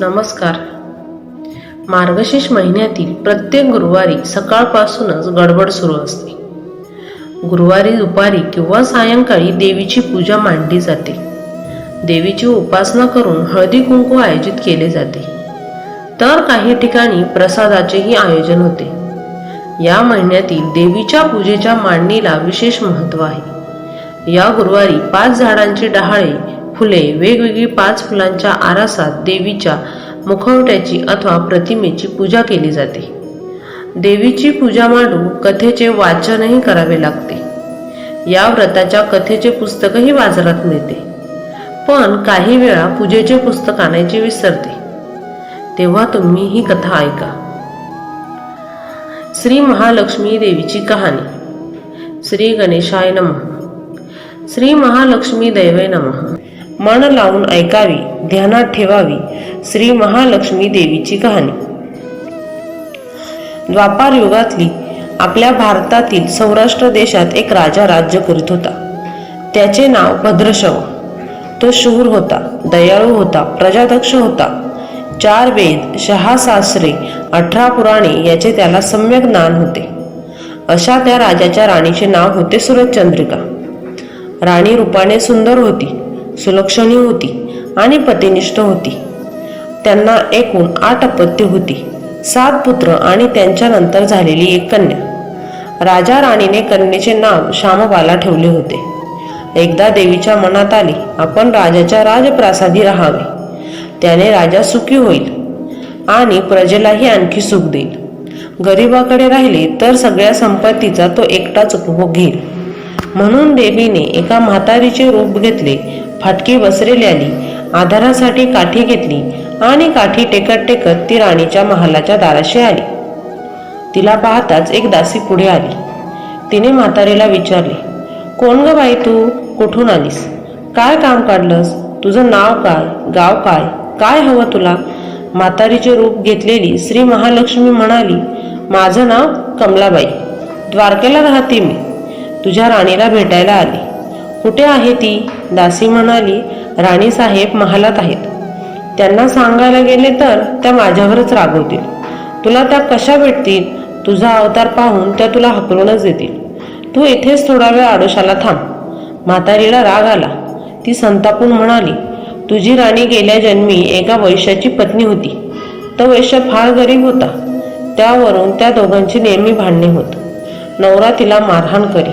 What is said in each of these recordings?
नमस्कार. मार्गशीर्ष महिन्यातील प्रत्येक गुरुवारी सकाळपासूनच गडबड सुरू असते. गुरुवारी दुपारी किंवा सायंकाळी देवीची पूजा मांडली जाते. देवीची उपासना करून हळदी कुंकू आयोजित केले जाते. तर काही ठिकाणी प्रसादाचेही आयोजन होते. या महिन्यातील देवीच्या पूजेच्या मांडणीला विशेष महत्त्व आहे. या गुरुवारी पाच झाडांची डहाळे फुले वेगवेगळी पाच फुलांच्या आरासात देवीच्या मुखवट्याची अथवा प्रतिमेची पूजा केली जाते. देवीची पूजा मांडून कथेचे वाचनही करावे लागते. या व्रताच्या कथेचे पुस्तकही बाजारात मिळते. पण काही वेळा पूजेचे पुस्तक आणायचे विसरते. तेव्हा तुम्ही ही कथा ऐका. श्री महालक्ष्मी देवीची कहाणी. श्री गणेशाय नमः. श्री महालक्ष्मी दैवे नमः. मन लावून ऐकावी ध्यानात ठेवावी श्री महालक्ष्मी देवीची कहाणी. द्वापार युगातली आपल्या भारतातील सौराष्ट्र देशात एक राजा राज्य करीत होता. त्याचे नाव भद्रशव. तो शूर होता दयाळू होता प्रजादक्ष होता. चार वेद शहा सासरे अठरा पुराणे याचे त्याला सम्यक ज्ञान होते. अशा त्या राजाच्या राणीचे नाव होते सुरतचंद्रिका राणी रूपाने सुंदर होती. सुलक्षणी होती आणि पतिनिष्ठ होती. त्यांना एकूण आठ अपत्य होती. सात पुत्र आणि त्यांच्यानंतर झालेली एक कन्या. राजा राणीने कन्येचे नाव श्यामबाला ठेवले होते. एकदा देवीच्या मनात आले आपण राजाच्या राजप्रासादी राहावे. त्याने राजा सुखी होईल आणि प्रजेलाही आणखी सुख देईल. गरिबाकडे राहिले तर सगळ्या संपत्तीचा तो एकटाच उपभोग घेईल. म्हणून देवीने एका म्हातारीचे रूप घेतले फाटकी वसरेली आली. आधारासाठी काठी घेतली आणि काठी टेकत टेकत ती राणीच्या महालाच्या दाराशी आली. तिला पाहताच एक दासी पुढे आली. तिने म्हातारीला विचारले कोण ग बाई तू? कुठून आलीस? काय काम काढलंस? तुझं नाव काय? गाव काय? काय हवं तुला? म्हातारीचे रूप घेतलेली श्री महालक्ष्मी म्हणाली माझं नाव कमलाबाई. द्वारकेला राहते मी. तुझ्या राणीला भेटायला आली. कुठे आहे ती? दासी म्हणाली राणी साहेब महालात आहेत. त्यांना सांगायला गेले तर त्या माझ्यावरच रागवतील तुला त्या कशा भेटतील? तुझा अवतार पाहून त्या तुला हकलूनच देतील. तू इथेच थोडा वेळ आडोशाला थांब. म्हातारीला राग आला. ती संतापून म्हणाली तुझी राणी गेल्या जन्मी एका वैश्याची पत्नी होती. तो वैश्य फार गरीब होता. त्यावरून त्या दोघांची नेहमी भांडणे होत. नवरा तिला मारहाण करी.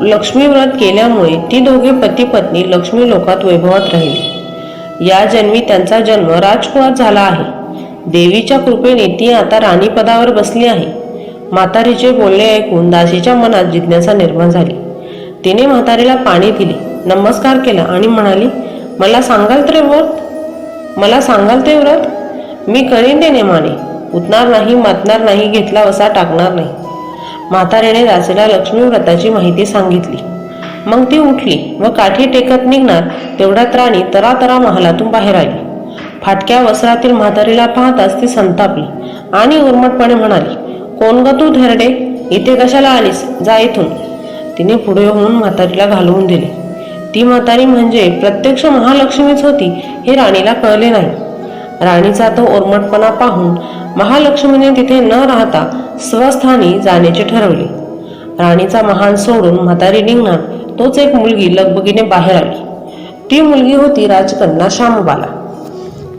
लक्ष्मी व्रत केल्यामुळे ती दोघे पती पत्नी लक्ष्मी लोकात वैभवात राहिली. या जन्मी त्यांचा जन्म राजकुळात झाला आहे. देवीच्या कृपेने ती आता राणीपदावर बसली आहे. म्हातारीचे बोलणे ऐकून दासीच्या मनात जिज्ञासा निर्माण झाली. तिने म्हातारीला पाणी दिले नमस्कार केला आणि म्हणाली मला सांगाल तरी व्रत? मला सांगाल ते व्रत? मी करीन ते नेमाने. उतणार नाही मातणार नाही घेतला वसा टाकणार नाही. म्हातारीने दासीला लक्ष्मी व्रताची माहिती सांगितली. मग ती उठली व काठी टेकत निघणार तेवढ्यात राणी तरातरा महालातून बाहेर आली. फाटक्या वस्त्रातील म्हातारीला पाहताच ती संतापली आणि उर्मटपणे म्हणाली कोण ग तू धरडे? इथे कशाला आलीस? जा इथून. तिने पुढे होऊन म्हातारीला घालवून दिले. ती म्हातारी म्हणजे प्रत्यक्ष महालक्ष्मीच होती हे राणीला कळले नाही. राणीचा तो ओरमटपणा पाहून महालक्ष्मीने तिथे न राहता स्वस्थानी जाण्याचे ठरवले. राणीचा महान सोडून म्हातारी निघणार तोच एक मुलगी लगबगीने बाहेर आली. ती मुलगी होती राजकन्या श्यामबाला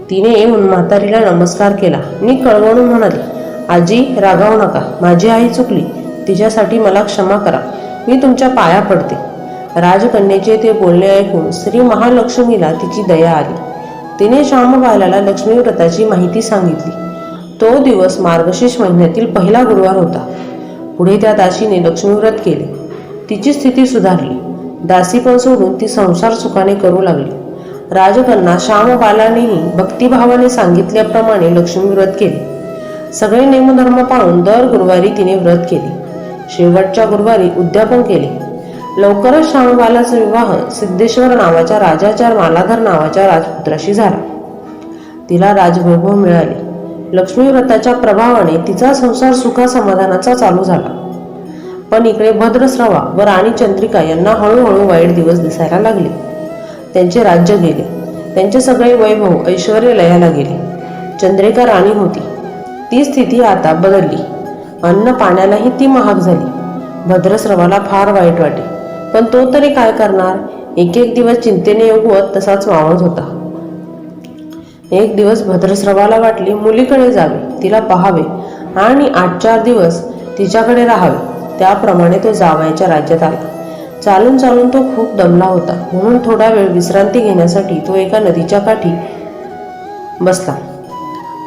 तिने येऊन म्हातारीला नमस्कार केला. मी कळवळून म्हणाली आजी रागावू नका. माझी आई चुकली. तिच्यासाठी मला क्षमा करा. मी तुमच्या पाया पडते. राजकन्येचे ते बोलणे ऐकून श्री महालक्ष्मीला तिची दया आली. तिने श्यामबालाला लक्ष्मी व्रताची माहिती सांगितली. तो दिवस मार्गशीर्ष महिन्यातील पहिला गुरुवार होता. पुढे त्या दासीने लक्ष्मी व्रत केले. तिची स्थिती सुधारली. दासी पण सोडून ती संसार सुखाने करू लागली. राजकन्या श्यामबालानेही भक्तिभावाने सांगितल्याप्रमाणे लक्ष्मी व्रत केले. सगळे नेमधर्म पाळून दर गुरुवारी तिने व्रत केले. शेवटच्या गुरुवारी उद्यापन केले. लवकरच श्यामबालाचा विवाह सिद्धेश्वर नावाच्या राजाच्या मालाधर नावाच्या राजपुत्राशी झाला. तिला राजवैभव मिळाले. लक्ष्मीव्रताच्या प्रभावाने तिचा संसार सुखा समाधानाचा चालू झाला. पण इकडे भद्रस्रवा व राणी चंद्रिका यांना हळूहळू वाईट दिवस दिसायला लागले. त्यांचे राज्य गेले. त्यांचे सगळे वैभव ऐश्वर लयाला गेले. चंद्रिका राणी होती. ती स्थिती आता बदलली. अन्न पाण्यालाही ती महाग झाली. भद्रस्रवाला फार वाईट वाटे. पण तो तरी काय करणार? एक एक दिवस चिंतेने उगवत तसाच मावळत होता. एक दिवस भद्रस्रवाला वाटली मुलीकडे जावे तिला पाहावे आणि आठ चार दिवस तिच्याकडे राहावे. त्याप्रमाणे तो जावयाच्या राज्यात आला. चालून चालून तो खूप दमला होता. म्हणून थोडा वेळ विश्रांती घेण्यासाठी तो एका नदीच्या काठी बसला.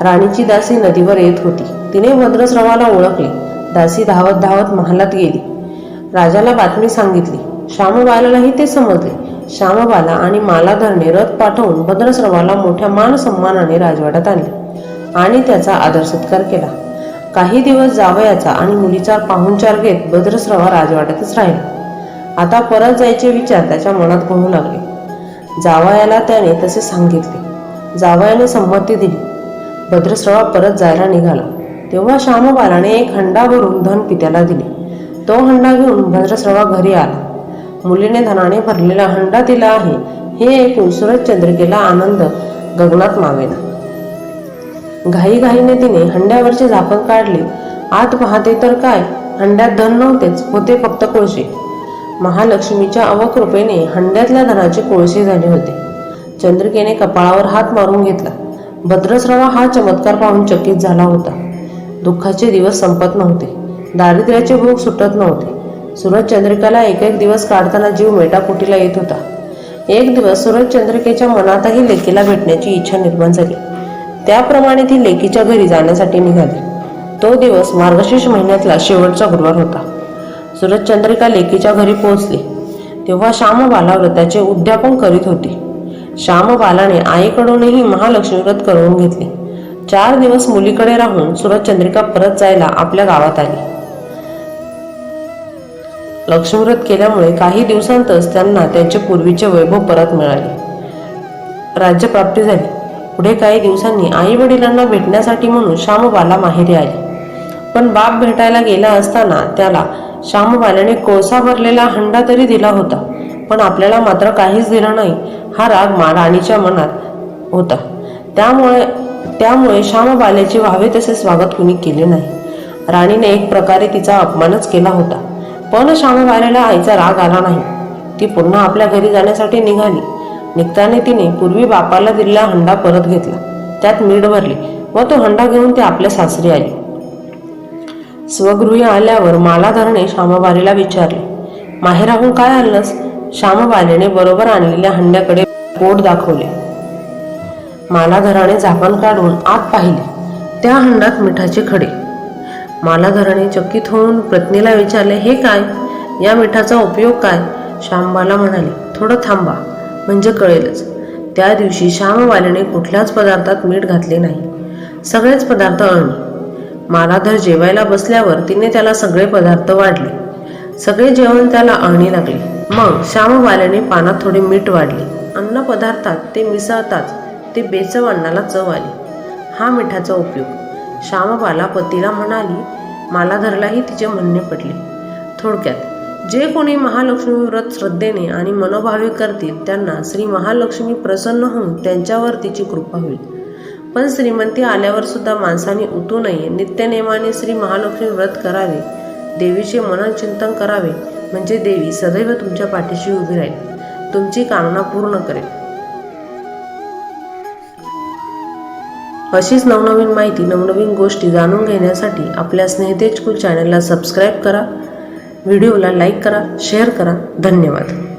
राणीची दासी नदीवर येत होती. तिने भद्रस्रवाला ओळखले. दासी धावत धावत महालात गेली. राजाला बातमी सांगितली. श्यामबालालाही ते समजले. श्यामबाला आणि मालाधरने रथ पाठवून भद्रस्रवाला मोठ्या मान सन्मानाने राजवाड्यात आणले आणि त्याचा आदर सत्कार केला. काही दिवस जावयाचा आणि मुलीचा पाहुणचार घेत भद्रस्रवा राजवाड्यातच राहिला. आता परत जायचे विचार त्याच्या मनात घोळू लागले. जावयाला त्याने तसे सांगितले. जावयाने संमती दिली. भद्रस्रवा परत जायला निघाला. तेव्हा श्यामबालाने एक हंडा भरून धन पित्याला दिले. तो हंडा घेऊन भद्रस्रवा घरी आला. मुलीने धनाने भरलेला हंडा दिला आहे. हे ऐकून सूरज चंद्रिकेला आनंद गगनात मावेना. घाईघाईने तिने हंड्यावरचे झाकण काढले. आत पाहते तर काय? हंड्यात धन नव्हतेच होते फक्त कोळसे महालक्ष्मीच्या अवकृपेने हंड्यातल्या धनाचे कोळसे झाले होते. चंद्रिकेने कपाळावर हात मारून घेतला. भद्रस्रवा हा चमत्कार पाहून चकित झाला होता. दुःखाचे दिवस संपत नव्हते. दारिद्र्याचे भूक सुटत नव्हते. सूरज चंद्रिकाला एक एक दिवस काढताना जीव मेटाकुटीला येत होता. एक दिवस सूरज चंद्रिकेच्या मनातही लेकीला भेटण्याची इच्छा निर्माण झाली. त्याप्रमाणे ती लेकीच्या घरी जाण्यासाठी निघाली. तो दिवस मार्गशीर्ष महिन्यातला शेवटचा गुरुवार होता. सूरज चंद्रिका लेकीच्या घरी पोहोचली. तेव्हा श्यामबाला व्रताचे उद्यापन करीत होती. श्यामबालाने आईकडूनही महालक्ष्मी व्रत करून घेतले. चार दिवस मुलीकडे राहून सूरज चंद्रिका परत जायला आपल्या गावात आली. लक्ष्मीव्रत केल्यामुळे काही दिवसांतच त्यांना त्यांचे पूर्वीचे वैभव परत मिळाले. राज्यप्राप्ती झाली. पुढे काही दिवसांनी आई वडिलांना भेटण्यासाठी म्हणून श्यामबाला माहेरी आली. पण बाप भेटायला गेला असताना त्याला श्यामबालाने कोळसा भरलेला हंडा तरी दिला होता पण आपल्याला मात्र काहीच दिलं नाही हा राग मा राणीच्या मनात होता. त्यामुळे त्यामुळे श्यामबालेचे व्हावे तसे स्वागत कुणी केले नाही. राणीने एक प्रकारे तिचा अपमानच केला होता. पण श्यामबालेला आईचा राग आला नाही. ती पुन्हा आपल्या घरी जाण्यासाठी निघाली. निघताने तिने पूर्वी बापाला दिलेला हंडा परत घेतला. त्यात मीठ भरले व तो हंडा घेऊन ती आपल्या सासरी आली. स्वगृही आल्यावर मालाधरने श्यामबालेला विचारले माहेराहून काय आणलंस? श्यामबालेने बरोबर आणलेल्या हंड्याकडे पोट दाखवले. मालाधराने झाकण काढून आत पाहिले. त्या हंडात मिठाचे खडे मालाधराने चकित होऊन पत्नीला विचारले हे काय? या मिठाचा उपयोग काय? श्यामबाला म्हणाले थोडं थांबा म्हणजे कळेलच. त्या दिवशी श्यामबालेने कुठल्याच पदार्थात मीठ घातले नाही. सगळेच पदार्थ अळणी मालाधर जेवायला बसल्यावर तिने त्याला सगळे पदार्थ वाढले. सगळे जेवण त्याला अळणी लागले. मग श्यामबाल्याने पानात थोडे मीठ वाढले. अन्न पदार्थात ते मिसळताच ते बेचव अन्नाला चव आली. हा मिठाचा उपयोग. श्यामबाला पतीला म्हणाली मालाधरलाही तिचे म्हणणे पडले. थोडक्यात जे कोणी महालक्ष्मी व्रत श्रद्धेने आणि मनोभावे करतील त्यांना श्री महालक्ष्मी प्रसन्न होऊन त्यांच्यावर तिची कृपा होईल. पण श्रीमंती आल्यावर सुद्धा माणसाने उतू नये नित्यनेमाने श्री महालक्ष्मी व्रत करावे. देवीचे मनन चिंतन करावे म्हणजे देवी सदैव तुमच्या पाठीशी उभी राहील. तुमची कामना पूर्ण करेल. अशीच नवनवीन माहिती नवनवीन गोष्टी जाणून घेण्यासाठी आपल्या स्नेहतेजकूल चॅनलला सबस्क्राईब करा. व्हिडिओला लाईक करा शेअर करा. धन्यवाद.